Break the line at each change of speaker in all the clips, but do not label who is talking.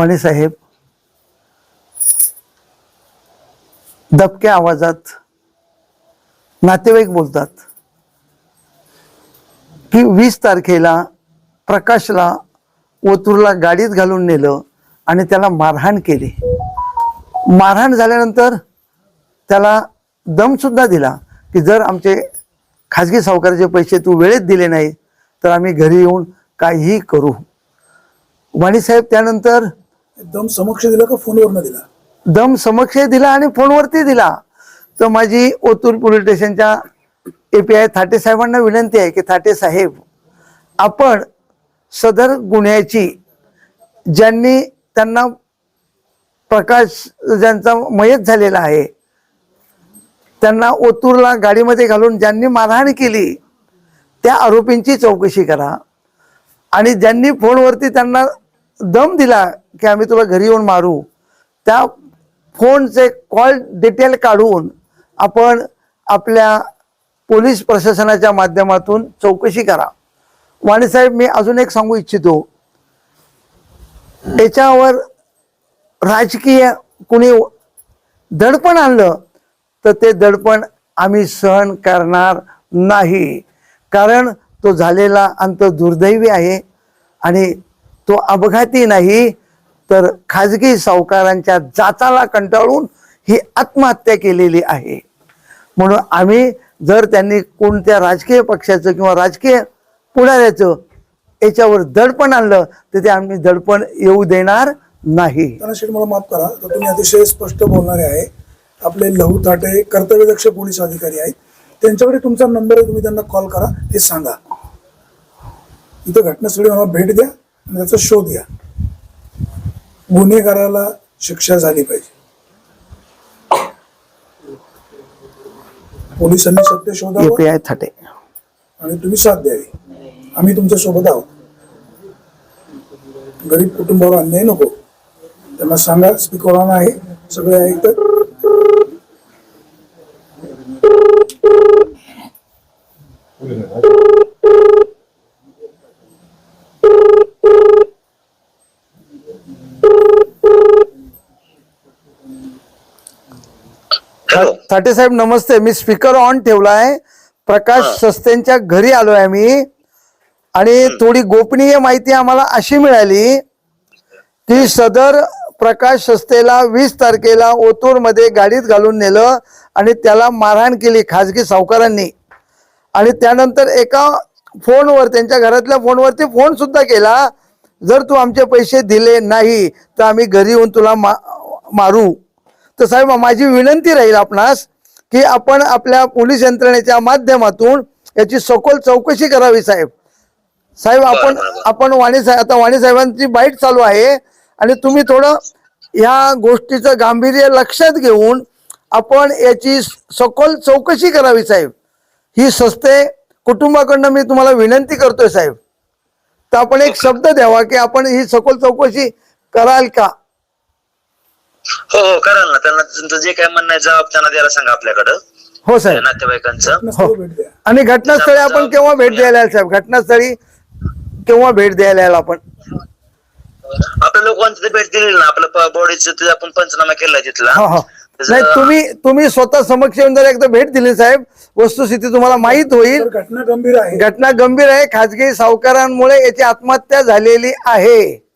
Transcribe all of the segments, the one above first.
वाणी साहेब दबक्या आवाजात नातेवाईक बोलतात की वीस तारखेला प्रकाशला ओतूरला गाडीत घालून नेलं आणि त्याला मारहाण केली. मारहाण झाल्यानंतर त्याला दमसुद्धा दिला की जर आमचे खाजगी सावकाराचे पैसे तू वेळेत दिले नाही तर आम्ही घरी येऊन काहीही करू. वाणीसाहेब त्यानंतर
दम समक्ष दिला का फोनवर दिला?
दम समक्ष दिला आणि फोनवरती दिला. तर माझी ओतूर पोलीस स्टेशनच्या एपीआय थाटे साहेबांना विनंती आहे की थाटे साहेब आपण सदर गुन्ह्याची ज्यांनी त्यांना प्रकाश ज्यांचा मयत झालेला आहे त्यांना ओतूरला गाडीमध्ये घालून ज्यांनी मारहाण केली त्या आरोपींची चौकशी करा. आणि ज्यांनी फोनवरती त्यांना दम दिला की आम्ही तुला घरी येऊन मारू. त्या फोनचे कॉल डिटेल काढून आपण आपल्या पोलीस प्रशासनाच्या माध्यमातून चौकशी करा. वाणीसाहेब मी अजून एक सांगू इच्छितो. त्याच्यावर राजकीय कुणी दडपण आणलं तर ते दडपण आम्ही सहन करणार नाही. कारण तो झालेला अंत दुर्दैवी आहे आणि तो अपघाती नाही तर खाजगी सावकारांच्या जाचाला कंटाळून ही आत्महत्या केलेली आहे. म्हणून आम्ही जर त्यांनी कोणत्या राजकीय पक्षाचं किंवा राजकीय पुढाऱ्याचं याच्यावर दडपण आणलं तर ते आम्ही दडपण येऊ देणार नाही.
मला माफ करा तर तुम्ही अतिशय स्पष्ट बोलणारे आहे. आपले लहू ताटे कर्तव्यदक्ष पोलीस अधिकारी आहेत. त्यांच्याकडे तुमचा नंबर आहे तुम्ही त्यांना कॉल करा हे सांगा. इथं घटनास्थळी मला भेट द्या. त्याचा शोध घ्या. गुन्हेगाराला शिक्षा झाली पाहिजे. पोलिसांनी सत्य शोधावं
एपीआय थाटे.
आणि तुम्ही साथ द्यावी. आम्ही तुमच्यासोबत आहोत. गरीब कुटुंबावर अन्याय नको. त्यांना सांगा स्पीकर आहे. सगळे ऐकतात.
थाटे साहेब नमस्ते. मी स्पीकर ऑन ठेवलाय. प्रकाश सस्तेंच्या घरी आलोय आम्ही. आणि थोडी गोपनीय माहिती आम्हाला अशी मिळाली की सदर प्रकाश सस्तेला वीस तारखेला ओतूरमध्ये गाडीत घालून नेलं आणि त्याला मारहाण केली खाजगी सावकारांनी. आणि त्यानंतर एका फोनवर त्यांच्या घरातल्या फोनवरती फोन सुद्धा केला. जर तू आमचे पैसे दिले नाही तर आम्ही घरी येऊन तुला मा मारू. तर साहेब माझी विनंती राहील आपणास की आपण आपल्या पोलीस यंत्रणेच्या माध्यमातून याची सखोल चौकशी करावी साहेब. साहेब आपण. आपण वाणी साहेब आता वाणी साहेबांची बाईट चालू आहे आणि तुम्ही थोडं ह्या गोष्टीचं गांभीर्य लक्षात घेऊन आपण याची सखोल चौकशी करावी साहेब. ही सस्ते कुटुंबाकडनं मी तुम्हाला विनंती करतोय साहेब. तर आपण एक शब्द द्यावा की आपण ही सखोल चौकशी कराल का?
हो हो कराल ना. त्यांना तुमचं जे काय म्हणणं आहे जबाब त्यांना द्यायला सांगा आपल्याकडं.
हो साहेब.
नातेवाईकांचं.
भेट द्या.
आणि घटनास्थळी आपण केव्हा भेट द्यायला याल साहेब? घटनास्थळी केव्हा भेट द्यायला याल आपण?
आपल्या लोकांची भेट दिलेली ना. आपलं बॉडीचं आपण पंचनामा केलाय तिथला.
हा हा. नाही तुम्ही तुम्ही स्वतः समक्ष येऊन जर एकदा भेट दिली साहेब वस्तुस्थिती तुम्हाला माहीत होईल.
तर घटना गंभीर आहे.
घटना गंभीर आहे. खाजगी सावकारांमुळे याची आत्महत्या झालेली आहे.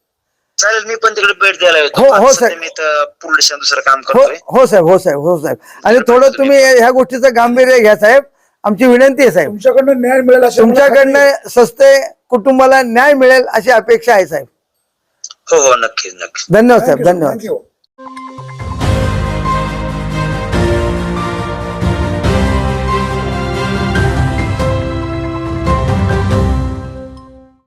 चालेल मी पण तिकडे भेट द्यायला येतो.
हो, हो, साहेब.
मी तर दुसरं काम
हो
करतोय.
हो साहेब हो साहेब हो साहेब. आणि थोडं तुम्ही ह्या गोष्टीचं गांभीर्य घ्या साहेब. आमची विनंती आहे साहेब.
तुमच्याकडनं न्याय मिळेल अशी मला खात्री आहे.
तुमच्याकडनं सस्ते कुटुंबाला न्याय मिळेल अशी अपेक्षा आहे साहेब.
हो हो नक्कीच नक्कीच.
धन्यवाद साहेब
Thank you,
धन्यवाद.
Thank you.